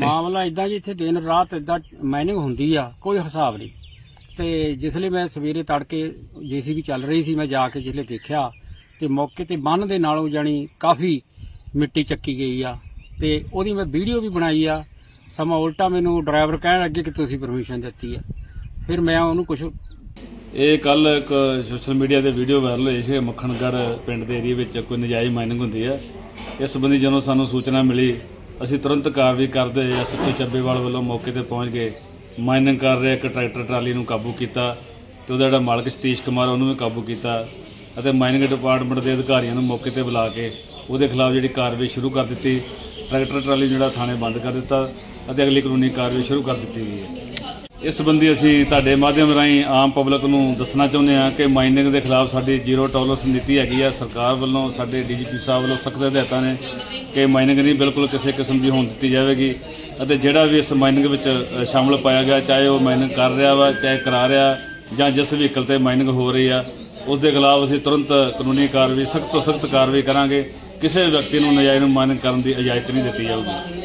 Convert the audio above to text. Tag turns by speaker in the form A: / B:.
A: ਇੱਥੇ।
B: ਮਾਮਲਾ ਇਦਾਂ ਜੀ ਇੱਥੇ ਦਿਨ ਰਾਤ ਇਦਾਂ ਮਾਈਨਿੰਗ ਹੁੰਦੀ ਆ ਕੋਈ ਹਿਸਾਬ ਨਹੀਂ। ਤੇ ਜਿਸ ਲਈ ਮੈਂ ਸਵੇਰੇ ਤੜਕੇ ਜੀਸੀਬੀ ਚੱਲ ਰਹੀ ਸੀ ਮੈਂ ਜਾ ਕੇ ਜਿਸਲੇ ਦੇਖਿਆ ਤੇ ਮੌਕੇ ਤੇ ਬੰਨ ਦੇ ਨਾਲੋਂ ਜਾਣੀ ਕਾਫੀ ਮਿੱਟੀ ਚੱਕੀ ਗਈ ਆ। ਤੇ ਉਹਦੀ ਮੈਂ ਵੀਡੀਓ ਵੀ ਬਣਾਈ ਆ। ਸਮਾਂ ਉਲਟਾ ਮੈਨੂੰ ਡਰਾਈਵਰ ਕਹਿਣ ਲੱਗੇ ਕਿ ਤੁਸੀਂ ਪਰਮਿਸ਼ਨ ਦਿੱਤੀ ਆ। ਫਿਰ ਮੈਂ ਉਹਨੂੰ ਕੁਝ
A: ਇਹ ਕੱਲ ਇੱਕ ਸੋਸ਼ਲ ਮੀਡੀਆ ਤੇ ਵੀਡੀਓ ਵਾਇਰਲ ਹੋਈ ਸੀ ਮੱਖਣਗੜ ਪਿੰਡ ਦੇ ਏਰੀਆ ਵਿੱਚ ਕੋਈ ਨਜਾਇਜ਼ ਮਾਈਨਿੰਗ ਹੁੰਦੀ ਹੈ ਇਸ ਸੰਬੰਧੀ ਜਦੋਂ ਸਾਨੂੰ ਸੂਚਨਾ ਮਿਲੀ ਅਸੀਂ ਤੁਰੰਤ ਕਾਰਵਾਈ ਕਰਦੇ ਐਸਪੀ ਚੱਬੇਵਾਲ ਵੱਲੋਂ ਮੌਕੇ ਤੇ ਪਹੁੰਚ ਗਏ। ਮਾਈਨਿੰਗ ਕਰ ਰਿਹਾ ਇੱਕ ਟਰੈਕਟਰ ਟਰਾਲੀ ਨੂੰ ਕਾਬੂ ਕੀਤਾ ਤੇ ਉਹਦਾ ਜਿਹੜਾ ਮਾਲਕ ਸਤੀਸ਼ ਕੁਮਾਰ ਉਹਨੂੰ ਵੀ ਕਾਬੂ ਕੀਤਾ ਅਤੇ ਮਾਈਨਿੰਗ ਡਿਪਾਰਟਮੈਂਟ ਦੇ ਅਧਿਕਾਰੀਆਂ ਨੂੰ ਮੌਕੇ ਤੇ ਬੁਲਾ ਕੇ ਉਹਦੇ ਖਿਲਾਫ ਜਿਹੜੀ ਕਾਰਵਾਈ ਸ਼ੁਰੂ ਕਰ ਦਿੱਤੀ। ਟਰੈਕਟਰ ਟਰਾਲੀ ਜਿਹੜਾ ਥਾਣੇ ਬੰਦ ਕਰ ਦਿੱਤਾ ਅਤੇ ਅਗਲੀ ਕਾਨੂੰਨੀ ਕਾਰਵਾਈ ਸ਼ੁਰੂ ਕਰ ਦਿੱਤੀ ਗਈ ਹੈ। ਇਸ ਸੰਬੰਧੀ ਅਸੀਂ ਤੁਹਾਡੇ ਮਾਧਿਅਮ ਰਾਹੀਂ ਆਮ ਪਬਲਿਕ ਨੂੰ ਦੱਸਣਾ ਚਾਹੁੰਦੇ ਹਾਂ ਕਿ ਮਾਈਨਿੰਗ ਦੇ ਖਿਲਾਫ ਸਾਡੀ ਜ਼ੀਰੋ ਟੋਲਰੈਂਸ ਨੀਤੀ ਹੈਗੀ ਆ। ਸਰਕਾਰ ਵੱਲੋਂ ਸਾਡੇ ਡੀਜੀਪੀ ਸਾਹਿਬ ਵੱਲੋਂ ਸਖਤ ਹਦਾਇਤਾਂ ਨੇ ਕਿ ਮਾਈਨਿੰਗ ਨਹੀਂ ਬਿਲਕੁਲ ਕਿਸੇ ਕਿਸਮ ਦੀ ਹੋਣ ਦਿੱਤੀ ਜਾਵੇਗੀ ਅਤੇ ਜਿਹੜਾ ਵੀ ਇਸ ਮਾਈਨਿੰਗ ਵਿੱਚ ਅ, ਸ਼ਾਮਲ ਪਾਇਆ ਗਿਆ ਚਾਹੇ ਉਹ ਮਾਈਨਿੰਗ ਕਰ ਰਿਹਾ ਵਾ ਚਾਹੇ ਕਰਾ ਰਿਹਾ ਜਾਂ ਜਿਸ ਵਹੀਕਲ ਤੇ ਮਾਈਨਿੰਗ ਹੋ ਰਹੀ ਆ ਉਸ ਦੇ ਖਿਲਾਫ ਅਸੀਂ ਤੁਰੰਤ ਕਾਨੂੰਨੀ ਕਾਰਵਾਈ ਸਖਤ ਤੋਂ ਸਖਤ ਕਾਰਵਾਈ ਕਰਾਂਗੇ। ਕਿਸੇ ਵਿਅਕਤੀ ਨੂੰ ਨਜਾਇਜ਼ ਮਾਈਨਿੰਗ ਕਰਨ ਦੀ ਇਜਾਜ਼ਤ ਨਹੀਂ ਦਿੱਤੀ ਜਾਊਗੀ।